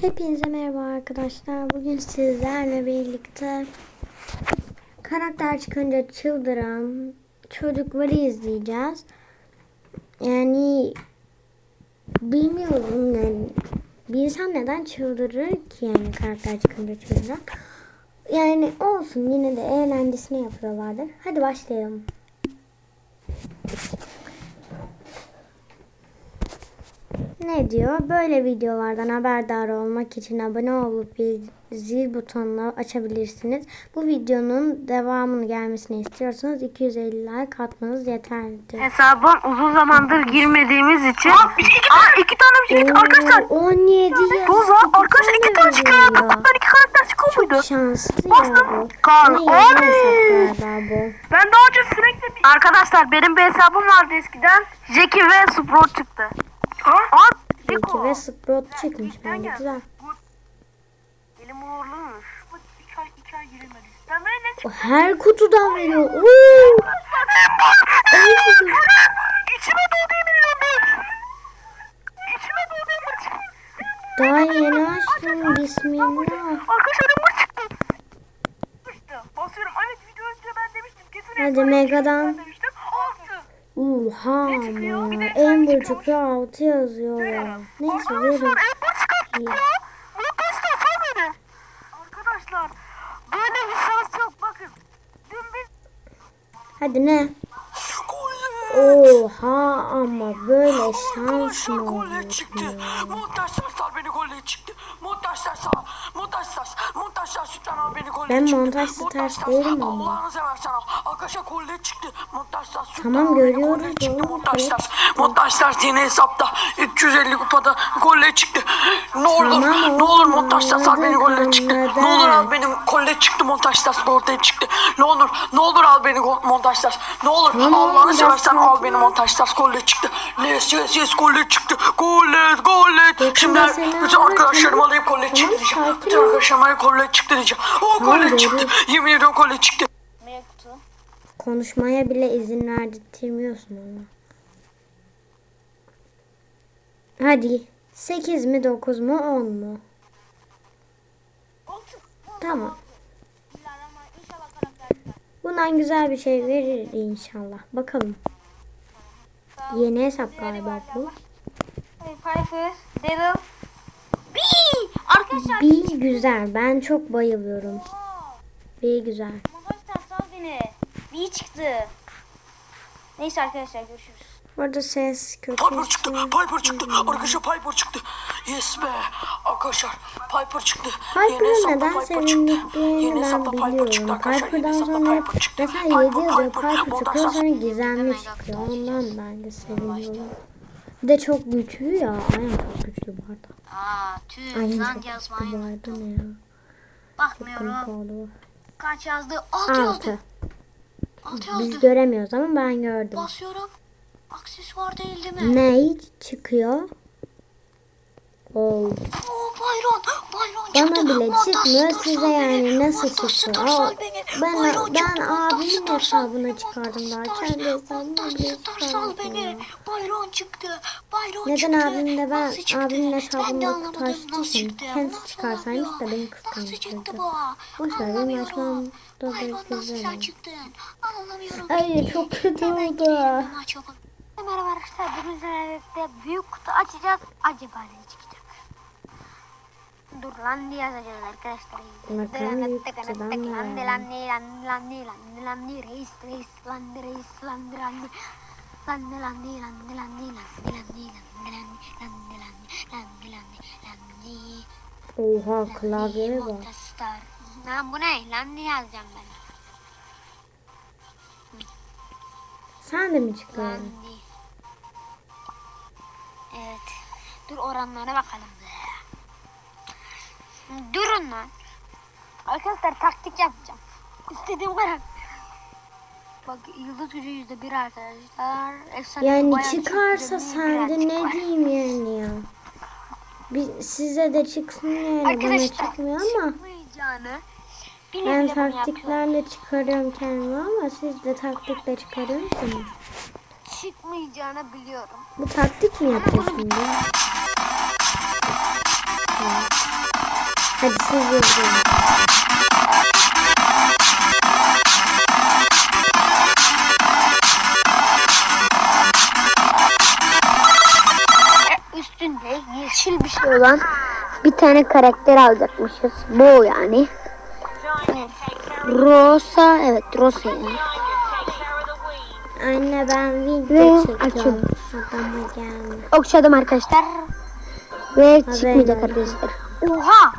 Hepinize merhaba arkadaşlar. Bugün sizlerle birlikte karakter çıkınca çıldıran çocukları izleyeceğiz. Yani bilmiyorum yani bir insan neden çıldırır ki yani karakter çıkınca çıldıran. Yani olsun yine de eğlencesine yapıyorlardır. Hadi başlayalım. Ne diyor? Böyle videolardan haberdar olmak için abone olup bir zil butonunu açabilirsiniz. Bu videonun devamını gelmesini istiyorsanız 250 like atmanız yeterlidir. Hesabım uzun zamandır girmediğimiz için. Aa, iki, iki, tane, iki tane bir şey arkadaşlar. Oo, 17 ya. Tuğza arkadaşlar iki tane veriyor. Kapaktan iki karakter çıkıyor muydu? Çok şanslı ya Bastım. bu. Kaan, Ama yeni oley! hesap galiba bu. Ben daha önce sürekli bir... Arkadaşlar benim bir hesabım vardı eskiden. Jackie ve Sprout çıktı. Jacko. ve Sprout çıkmış bence güzel. Elim uğurluymuş. Bak iki ay, iki ay giremedik. Ben böyle ne O çıktı? her kutudan veriyor. Oo! İçime doğdu yemin ediyorum ben. İçime doğdu yemin. Daha yeni açtım. Bismillah. Arkadaşlar bu çıktı. İşte basıyorum. Evet video önce ben demiştim. Hadi Megadan. Oha Ne çıkıyor? Bir de çıkıyormuş. çıktı 6 yazıyor ya. Neyse verin. Çıkarttık ya. Bunu göster sal beni. Arkadaşlar böyle bir şans yok bakın. Dün biz Hadi ne? Oha ama böyle şans mı olur çıktı. Montajlar sar beni golle çıktı. Montajlar sar. Montajlar. Montajlar sütten al beni golle Ben çıktı. montaj star Montajlar, değilim ama. Allah'ını seversen al. Montajda çıktı. Montajda süt. Tamam görüyoruz. Kolye çıktı montajlar. Montajlar yine hesapta. 350 kupada kolye çıktı. Ne olur tamam, ne olur montajlar sar beni kolye çıktı. Ne olur al benim kolye çıktı montajlar ortaya çıktı. Ne olur ne olur al beni montajlar. Ne olur Allah'ını seversen al beni montajlar kolye çıktı. Yes yes yes kolye çıktı. Kolye kolye. Şimdi bütün arkadaşlarım alayım kolye çıktı diyeceğim. Bütün arkadaşlarım alayım kolye çıktı diyeceğim. Oh, o kolye çıktı. Yemin ediyorum kolye çıktı. Konuşmaya bile izin verdirtmiyorsun ama. Hadi 8 mi 9 mu 10 mu? Tamam. Bundan güzel bir şey verir inşallah. Bakalım. Yeni hesap galiba bu. Piper, Daryl. Bee! Arkadaşlar Bir güzel. Ben çok bayılıyorum. Bir güzel. Montajlar sal beni. Bee çıktı. Neyse arkadaşlar görüşürüz. Orada ses kötü. Piper çıktı. Piper çıktı. Arkadaşlar Piper çıktı. Yes be. Arkadaşlar Piper çıktı. Piper'ın neden Piper çıktı. sevindiklerini Yeni ben biliyorum. Piper'dan sonra Piper çıktı. mesela Piper, 7 yazıyor Piper. Piper çıkıyor sonra gizemli çıkıyor. Ondan ben de seviniyorum. Bir de çok güçlü ya. Aynen çok güçlü bu arada. Aa tüh Aynen çok güçlü yazmayı bu unuttum. arada ne ya. Bakmıyorum. Kaç yazdı? 6 yazdı. 6. 6 yazdı. Biz göremiyoruz ama ben gördüm. Basıyorum. Aksesuar değil değil mi? Ne çıkıyor? Oo. Oo Bayron. Bayron Bana çıktı. bile çıkmıyor. Size yani nasıl? Star Aa. Ben, Alo, ben abimin hesabına çıkardım daha. Kendi hesabımla bile beni. Bayron çıktı. Bayron Neden çıktı. abim de ben çıktı. abimin hesabımla tartıştıysam kendisi çıkarsaymış da beni kıskandırdı. Boş ver benim yaşmam da belki güzel. Ay çok kötü oldu. Merhaba arkadaşlar bugün sizlerle büyük kutu açacağız. Acaba ne çıkacak? Dur lan diye yazacağız arkadaşlar. Landi landi landi landi landi reis reis landi reis landi landi landi landi landi landi landi landi landi landi landi landi Oha klavyeye bak. Lan bu ne? Landi yazacağım ben. Sen de mi çıkardın? Landi. Evet. Dur oranlara bakalım. Durun lan. Arkadaşlar taktik yapacağım. İstediğim kadar. Bak yıldız gücü yüzde bir arkadaşlar. Efsane Yani bayağı çıkarsa sende birazcık ne diyeyim yani ya. Bir, size de çıksın yani bana Arkadaşlar çıkmıyor ama çıkmayacağını ben taktiklerle çıkarıyorum kendimi ama siz de taktikle çıkarıyor musunuz? Çıkmayacağını biliyorum. Bu taktik mi yapıyorsun? ya? Hadi siz yazın. Üstünde yeşil bir şey olan bir tane karakter alacakmışız. Bu yani. Rosa, evet Rosa yani. Anne ben video çekiyorum. açın. Adama gelme. Okşadım arkadaşlar. Ve Haber çıkmayacak arkadaşlar. Oha!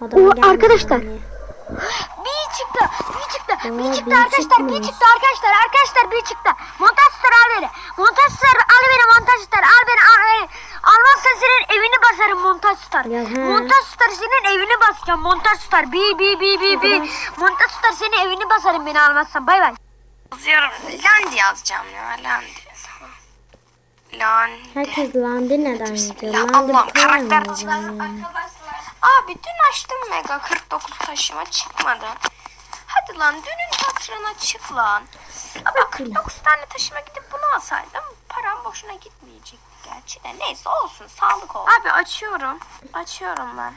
Adama arkadaşlar. Bir çıktı, bir çıktı, Aa, bir çıktı bir arkadaşlar, bir çıktı arkadaşlar, arkadaşlar bir çıktı. Montaj star al beni, montaj star al beni, montaj star al beni, al beni. Almazsan senin evini basarım montaj star. Montaj star senin evini basacağım, montaj star. Bi bi bi bi bi. Montaj star senin evini basarım beni almazsan. Bay bay. Yazıyorum. Landi yazacağım ya. Landi. Tamam. Landi. Herkes Landi neden yazıyor? Ya Landi karakter yani? Abi dün açtım Mega 49 taşıma çıkmadı. Hadi lan dünün hatırına çık lan. Bak 49 tane taşıma gidip bunu alsaydım param boşuna gitmeyecek gerçi de neyse olsun sağlık olsun. Abi açıyorum. Açıyorum ben.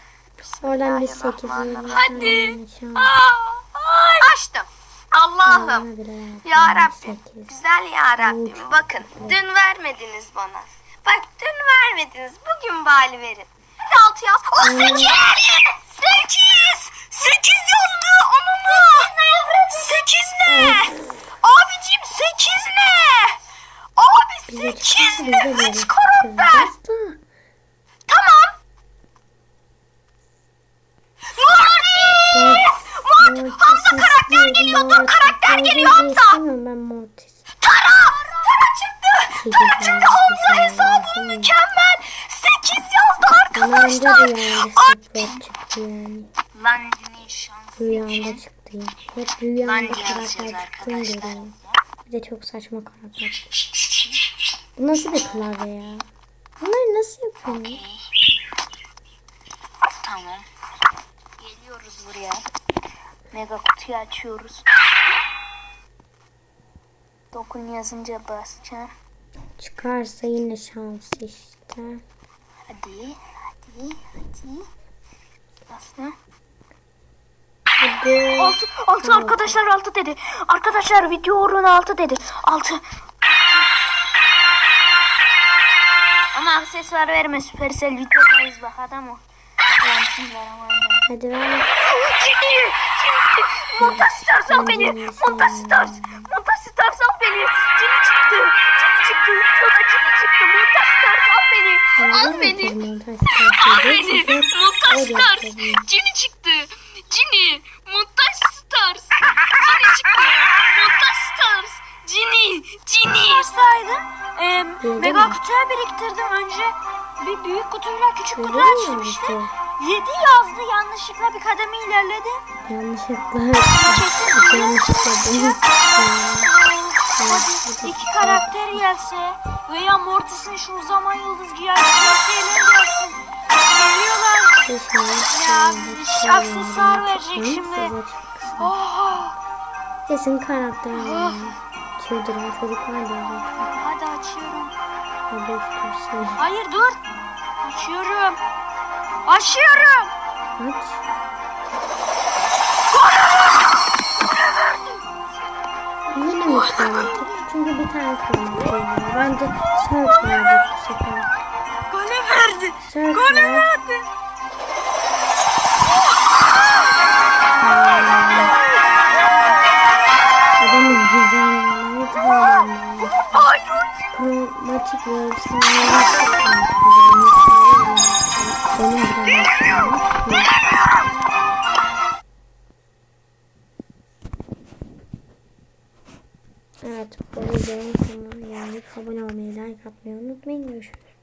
Oradan bir. 8 Hadi. Aa, ay. Açtım. Allah'ım. Ya Rabbim. Güzel ya Rabbim. Bakın dün vermediniz bana. Bak dün vermediniz. Bugün bari verin. Hadi altı yaz. O sekiz. Sekiz. Sekiz yazdı. Onunu. Sekiz ne? Abicim sekiz ne? Abi sekiz ne? Üç karakter. Tamam. Mortis. Mort. Hamza karakter geliyor. Dur karakter geliyor Hamza. Ben Mortis. Tara! Tara çıktı! Tara çıktı Hamza hesabım mükemmel! Arkadaşlar! yani. Landi'nin şansı Rüyamda çıktı. Hep rüyamda karakter arkadaşlar. görüyorum. Bir de çok saçma karakter. Bu nasıl bir klavye ya? Bunları nasıl yapıyorsun? Tamam. Geliyoruz buraya. Mega kutuyu açıyoruz. Dokun yazınca basacağım. Çıkarsa yine şans işte. Hadi, hadi, hadi. Hadi. Altı, altı arkadaşlar altı dedi. Arkadaşlar video uğruna altı dedi. Altı. Ama aksesuar verme Supercell videodayız bak adam o. Hadi ver. Ciddi. Montaj Stars al beni. Montaj Stars. Montaj Stars al beni. Cini çıktı. Cini çıktı. Videoda cini çıktı. Montaj Stars al beni. Al beni. Al beni. Montaj Stars. Cini çıktı. Cini. Montaj Stars. Cini çıktı. Montaj Stars. Cini. Cini. Saydım. Ee, mega kutuya biriktirdim önce. Bir büyük kutuyla küçük kutu yaptı? 7 yazdı yanlışlıkla bir kademe ilerledi. Yanlışlıkla. Kesin Yanlışlıkla iki karakter gelse veya Mortis'in şu zaman yıldız giyer gelsin. Geliyorlar. Ya bir aksesuar verecek şimdi. Oh, Kesin karakter yani. Çıldıran çocuklar da hadi açıyorum. Bir şey. Hayır dur. Açıyorum. Açıyorum. Aç. Yine mi karakter? Çünkü bir tane karakter var. Bence Surf verdi bu sefer. Gole verdi. Surf Gole ver. verdi. Adamın güzelliği tamamlanıyor. Hayır. Kromatik ve efsanevi Benim güzelliğim. Evet, bu unutmayın. Görüşürüz.